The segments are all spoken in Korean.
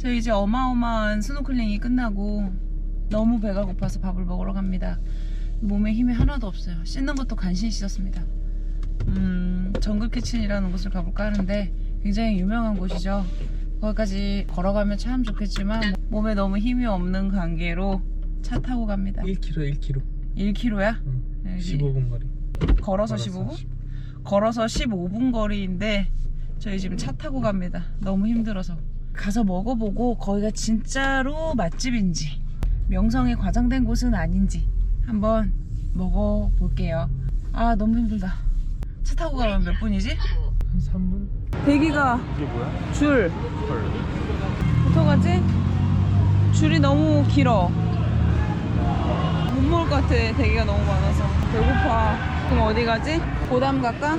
저 이제 어마어마한 스노클링이 끝나고 너무 배가 고파서 밥을 먹으러 갑니다. 몸에 힘이 하나도 없어요. 씻는 것도 간신히 씻었습니다. 음, 정글 키친이라는 곳을 가볼까 하는데 굉장히 유명한 곳이죠. 거기까지 걸어가면 참 좋겠지만 몸에 너무 힘이 없는 관계로 차 타고 갑니다. 1km 1km 1km야? 응. 네, 15분 거리 걸어서 걸어서 15분? 15. 걸어서 15분 거리인데 저희 지금 차 타고 갑니다. 너무 힘들어서. 가서 먹어보고 거기가 진짜로 맛집인지 명성에 과장된 곳은 아닌지 한번 먹어볼게요. 아 너무 힘들다. 차 타고 가면 몇 분이지? 한 3분? 대기가 이게 뭐야? 줄헐 어떡하지? 줄이 너무 길어. 못 먹을 것 같아. 대기가 너무 많아서. 배고파. 그럼 어디 가지? 고담 갈까?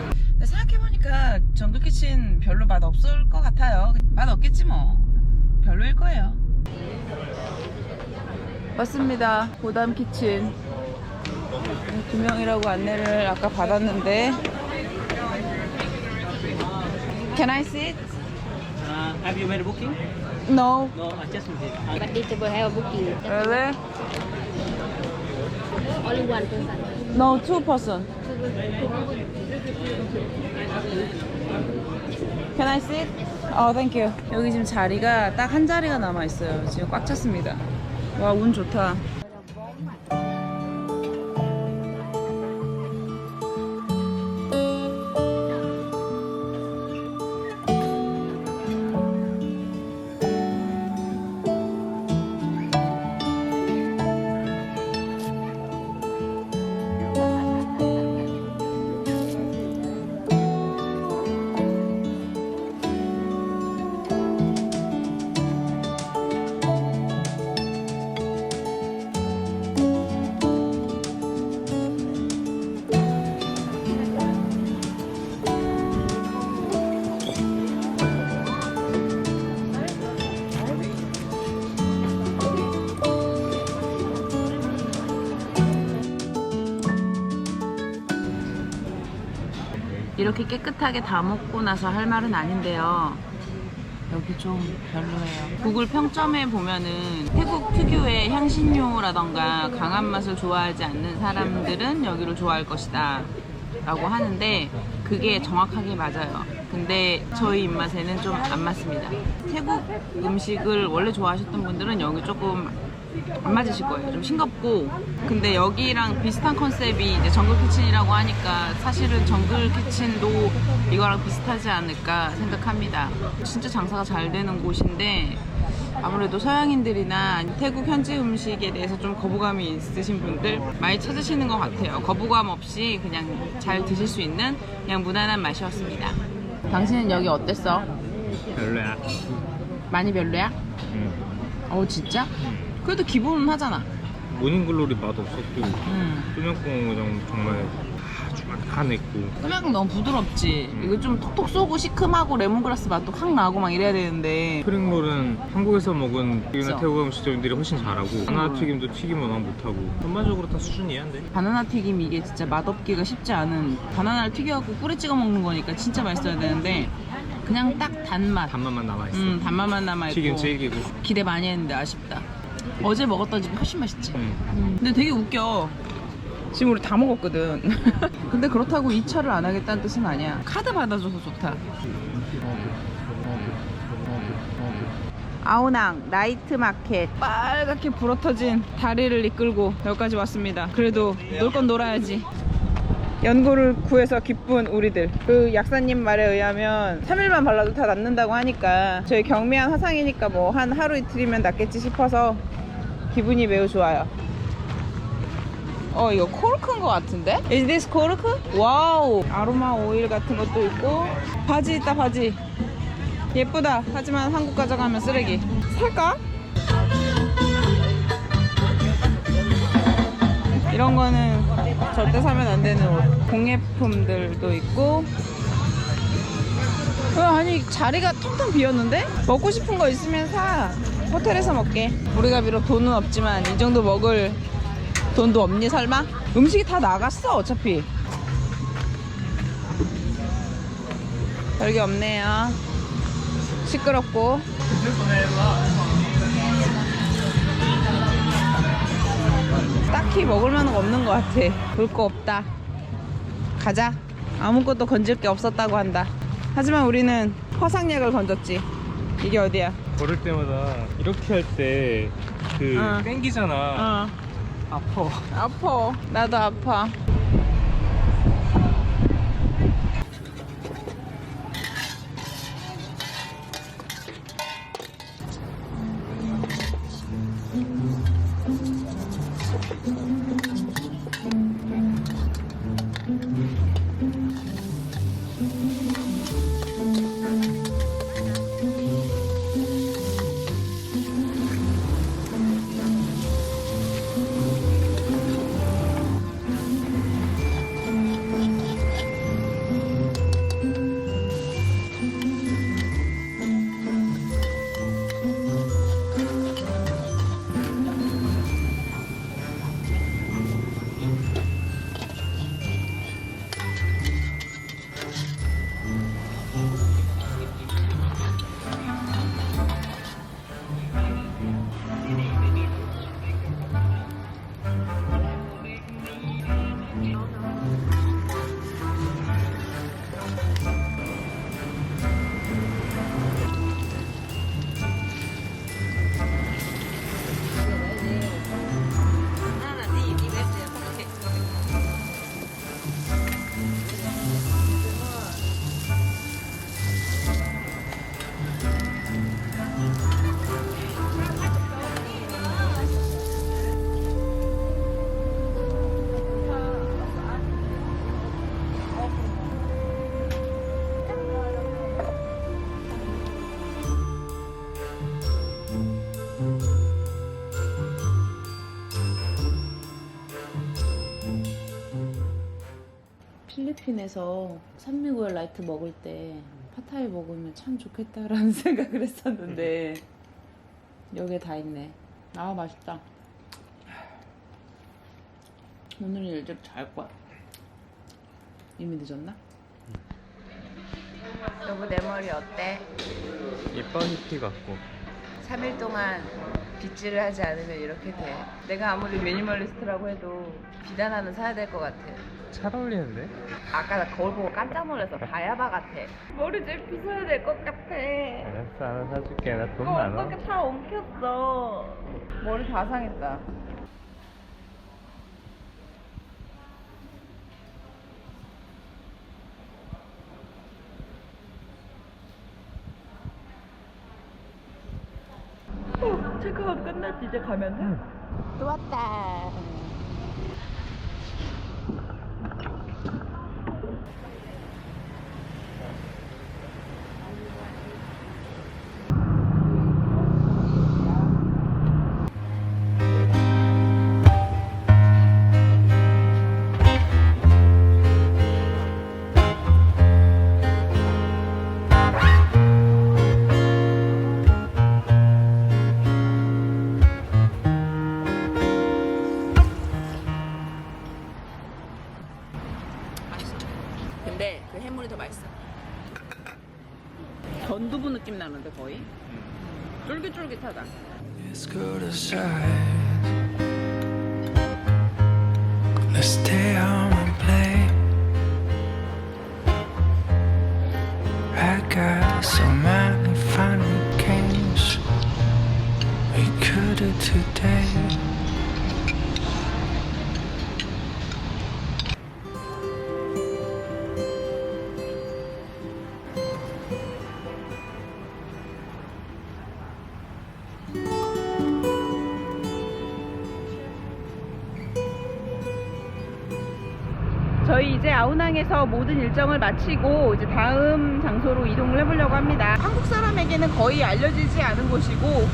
생각해보니까 정글 키친 별로 맛 없을 것 같아요. 맛 없겠지 뭐. 별로일 거예요. 맞습니다. 고담 키친. 두 명이라고 안내를 아까 받았는데. Can I sit? Uh, have you made a booking? No. No, I just made it. Uh, But this will have a booking. Really? Only one person. No, two person. Can I sit? 어, thank you. 여기 지금 자리가 딱 한 자리가 남아 있어요. 지금 꽉 찼습니다. 와, 운 좋다. 이렇게 깨끗하게 다 먹고 나서 할 말은 아닌데요. 여기 좀 별로예요. 구글 평점에 보면은 태국 특유의 향신료라던가 강한 맛을 좋아하지 않는 사람들은 여기를 좋아할 것이다. 라고 하는데 그게 정확하게 맞아요. 근데 저희 입맛에는 좀 안 맞습니다. 태국 음식을 원래 좋아하셨던 분들은 여기 조금 안 맞으실 거예요. 좀 싱겁고. 근데 여기랑 비슷한 컨셉이 이제 정글 키친이라고 하니까 사실은 정글 키친도 이거랑 비슷하지 않을까 생각합니다. 진짜 장사가 잘 되는 곳인데 아무래도 서양인들이나 태국 현지 음식에 대해서 좀 거부감이 있으신 분들 많이 찾으시는 것 같아요. 거부감 없이 그냥 잘 드실 수 있는 그냥 무난한 맛이었습니다. 당신은 여기 어땠어? 별로야 많이 별로야? 응. 어 진짜? 그래도 기본은 하잖아. 모닝글로리 맛없었고 음. 똠양꿍은 정말 아주 막간했고 소맥은 너무 부드럽지. 이거 좀 톡톡 쏘고 시큼하고 레몬그라스 맛도 확 나고 막 이래야 되는데. 스프링롤은 한국에서 먹은. 튀기는 태국 음식점들이 훨씬 잘하고 하나 튀김도 튀김 워낙 못하고 전반적으로 다 수준이야 근데 바나나 튀김 이게 진짜 맛없기가 쉽지 않은 바나나를 튀겨갖고 꿀에 찍어 먹는 거니까 진짜 맛있어야 되는데 그냥 딱 단맛. 단맛만 남아있어 음 단맛만 남아있고 튀김 질기고 기대 많이 했는데 아쉽다. 어제 먹었던 집이 훨씬 맛있지. 응. 근데 되게 웃겨. 지금 우리 다 먹었거든. 근데 그렇다고 이 차를 안 하겠다는 뜻은 아니야. 카드 받아줘서 좋다. 아우낭 나이트 마켓 빨갛게 불어터진 다리를 이끌고 여기까지 왔습니다. 그래도 놀 건 놀아야지. 연고를 구해서 기쁜 우리들. 그 약사님 말에 의하면 3일만 발라도 다 낫는다고 하니까 저희 경미한 화상이니까 뭐 한 하루 이틀이면 낫겠지 싶어서 기분이 매우 좋아요. 어 이거 코르크인 것 같은데? Is this 코르크? 와우 아로마 오일 같은 것도 있고 바지 있다 바지 예쁘다 하지만 한국 가져가면 쓰레기 살까? 이런 거는 절대 사면 안 되는 옷 공예품들도 있고 어, 아니 자리가 텅텅 비었는데? 먹고 싶은 거 있으면 사 호텔에서 먹게 우리가 비록 돈은 없지만 이 정도 먹을 돈도 없니 설마? 음식이 다 나갔어 어차피 별게 없네요 시끄럽고 딱히 먹을 만한 거 없는 것 같아. 볼 거 없다. 가자. 아무것도 건질 게 없었다고 한다. 하지만 우리는 화상약을 건졌지. 이게 어디야? 걸을 때마다 이렇게 할 때 그 어. 땡기잖아. 어, 아파. 아파. 나도 아파. 필리핀에서 산미구엘 라이트 먹을 때 파타이 먹으면 참 좋겠다라는 생각을 했었는데 여기에 다 있네. 아 맛있다. 오늘은 일찍 잘 거야. 이미 늦었나? 여보 내 머리 어때? 예뻐 히피 같고. 3일 동안 빗질을 하지 않으면 이렇게 돼. 내가 아무리 미니멀리스트라고 해도 비단 하는 사야 될 것 같아. 잘 어울리는데? 아까 나 거울 보고 깜짝 놀라서 바야바 같아. 머리 좀 빗어야 될 것 같아. 알았어, 하나 사줄게. 나돈 어, 많아. 어떻게 다 엉켰어. 머리 다 상했다. 어, 체크가 끝났지 이제 가면 돼? 또 왔다. 전두부 느낌 나는데 거의? 쫄깃쫄깃하다. Let's go to side. Let's stay home and play. I got so many funny games we could do today. 저희 이제 아우낭에서 모든 일정을 마치고 이제 다음 장소로 이동을 해보려고 합니다. 한국 사람에게는 거의 알려지지 않은 곳이고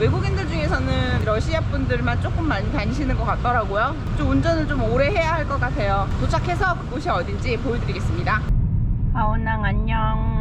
외국인들 중에서는 러시아 분들만 조금 많이 다니시는 것 같더라고요. 좀 운전을 좀 오래 해야 할 것 같아요. 도착해서 그곳이 어딘지 보여드리겠습니다. 아우낭 안녕.